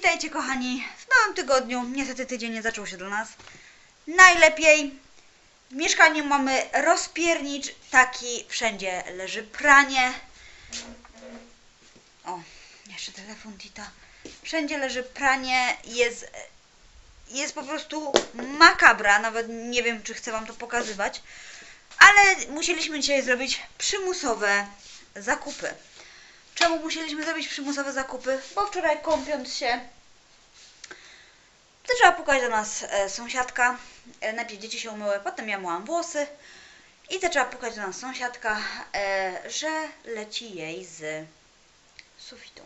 Witajcie kochani w nowym tygodniu. Niestety tydzień nie zaczął się dla nas. Najlepiej. W mieszkaniu mamy rozpiernicz, taki wszędzie leży pranie. O, jeszcze telefon Tita. Wszędzie leży pranie, jest, jest po prostu makabra, nawet nie wiem czy chcę wam to pokazywać. Ale musieliśmy dzisiaj zrobić przymusowe zakupy. Czemu musieliśmy zrobić przymusowe zakupy? Bo wczoraj kąpiąc się zaczęła pukać do nas e, sąsiadka. E, najpierw dzieci się umyły, potem ja myłam włosy i zaczęła pukać do nas sąsiadka, e, że leci jej z sufitu.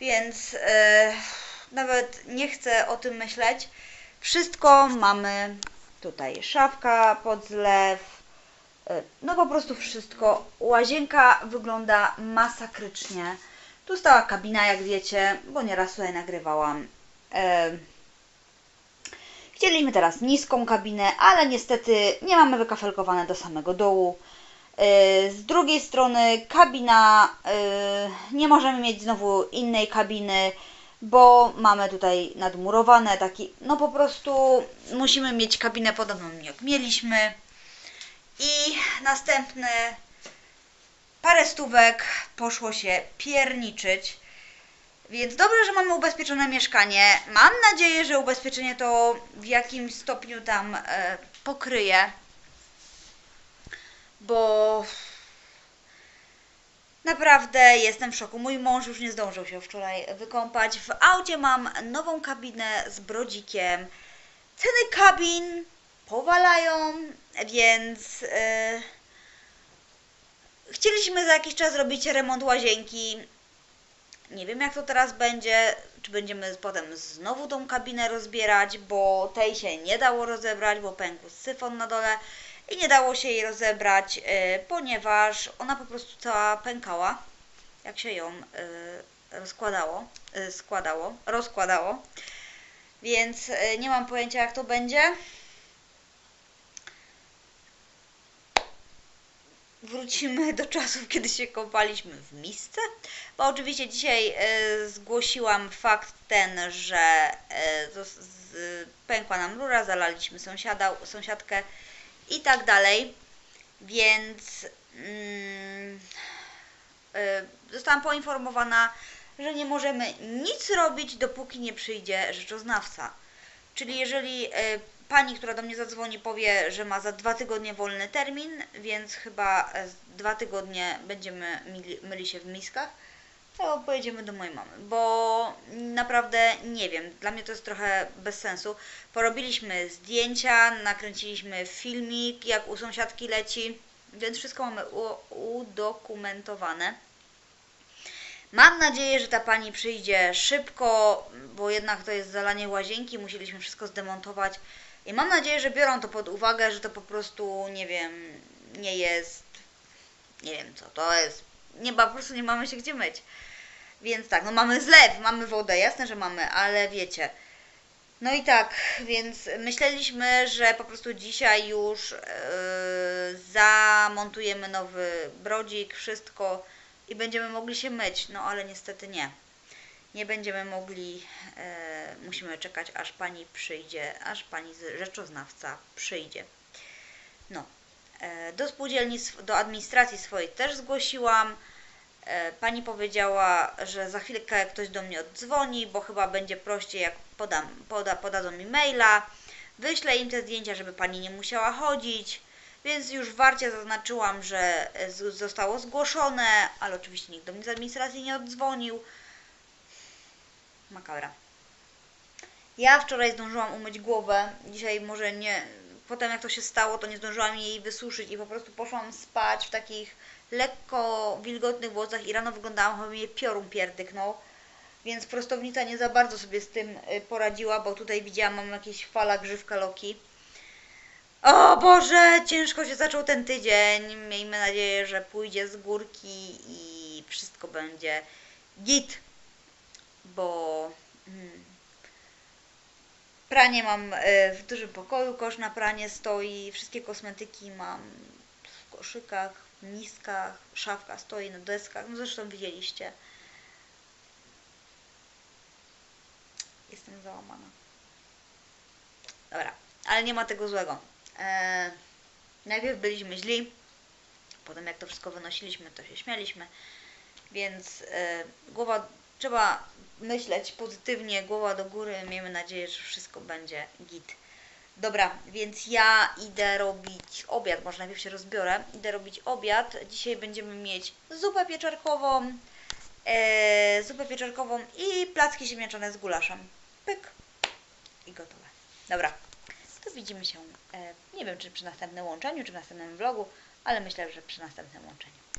Więc nawet nie chcę o tym myśleć. Wszystko mamy tutaj. Szafka pod zlew, No po prostu wszystko. Łazienka wygląda masakrycznie. Tu stała kabina, jak wiecie, bo nieraz tutaj nagrywałam. E, Chcieliśmy teraz niską kabinę, ale niestety nie mamy wykafelkowane do samego dołu. E, Z drugiej strony kabina, e, nie możemy mieć znowu innej kabiny, bo mamy tutaj nadmurowane taki, no po prostu musimy mieć kabinę podobną jak mieliśmy. I następne parę stówek poszło się pierniczyć. Więc dobrze, że mamy ubezpieczone mieszkanie. Mam nadzieję, że ubezpieczenie to w jakimś stopniu tam e, pokryje. Bo naprawdę jestem w szoku. Mój mąż już nie zdążył się wczoraj wykąpać. W aucie mam nową kabinę z brodzikiem. Ceny kabin powalają, więc e, chcieliśmy za jakiś czas robić remont łazienki. Nie wiem jak to teraz będzie, czy będziemy potem znowu tą kabinę rozbierać, bo tej się nie dało rozebrać, bo pękł syfon na dole i nie dało się jej rozebrać, e, ponieważ ona po prostu cała pękała, jak się ją e, rozkładało, e, składało, rozkładało. Więc nie mam pojęcia jak to będzie. Wrócimy do czasów, kiedy się kąpaliśmy w misce. Bo oczywiście dzisiaj e, zgłosiłam fakt ten, że e, z, pękła nam rura, zalaliśmy sąsiada, sąsiadkę i tak dalej. Więc mm, e, zostałam poinformowana, że nie możemy nic robić, dopóki nie przyjdzie rzeczoznawca. Czyli jeżeli e, pani, która do mnie zadzwoni, powie, że ma za dwa tygodnie wolny termin, więc chyba e, dwa tygodnie będziemy myli, myli się w miskach, to pojedziemy do mojej mamy, bo naprawdę nie wiem, dla mnie to jest trochę bez sensu. Porobiliśmy zdjęcia, nakręciliśmy filmik, jak u sąsiadki leci, więc wszystko mamy udokumentowane. Mam nadzieję, że ta pani przyjdzie szybko, bo jednak to jest zalanie łazienki, musieliśmy wszystko zdemontować. I mam nadzieję, że biorą to pod uwagę, że to po prostu, nie wiem, nie jest, nie wiem co to jest, nie, po prostu nie mamy się gdzie myć. Więc tak, no mamy zlew, mamy wodę, jasne, że mamy, ale wiecie. No i tak, więc myśleliśmy, że po prostu dzisiaj już yy, zamontujemy nowy brodzik, wszystko i będziemy mogli się myć, no ale niestety nie. Nie będziemy mogli, e, musimy czekać aż pani przyjdzie, aż pani rzeczoznawca przyjdzie. No, e, do spółdzielni, do administracji swojej też zgłosiłam. E, pani powiedziała, że za chwilkę ktoś do mnie oddzwoni, bo chyba będzie prościej jak podam, poda, podadzą mi maila. Wyślę im te zdjęcia, żeby pani nie musiała chodzić. Więc już w warcie zaznaczyłam, że zostało zgłoszone, ale oczywiście nikt do mnie z administracji nie oddzwonił. Makabra. Ja wczoraj zdążyłam umyć głowę. Dzisiaj może nie. Potem jak to się stało, to nie zdążyłam jej wysuszyć i po prostu poszłam spać w takich lekko wilgotnych włosach i rano wyglądałam, jakby mnie piorun pierdyknął. Więc prostownica nie za bardzo sobie z tym y, poradziła, bo tutaj widziałam, mam jakieś fala grzywka Loki. O Boże, ciężko się zaczął ten tydzień. Miejmy nadzieję, że pójdzie z górki i wszystko będzie git, bo mm, pranie mam e, w dużym pokoju, kosz na pranie stoi, wszystkie kosmetyki mam w koszykach, w miskach, szafka stoi na deskach, no zresztą widzieliście. Jestem załamana. Dobra, ale nie ma tego złego. Eee, najpierw byliśmy źli, potem jak to wszystko wynosiliśmy, to się śmialiśmy, więc e, głowa, trzeba myśleć pozytywnie, głowa do góry, miejmy nadzieję, że wszystko będzie git. Dobra, więc ja idę robić obiad, może najpierw się rozbiorę, idę robić obiad. Dzisiaj będziemy mieć zupę pieczarkową, e, zupę pieczarkową i placki ziemniaczane z gulaszem. Pyk i gotowe. Dobra, to widzimy się, e, nie wiem czy przy następnym łączeniu, czy w następnym vlogu, ale myślę, że przy następnym łączeniu.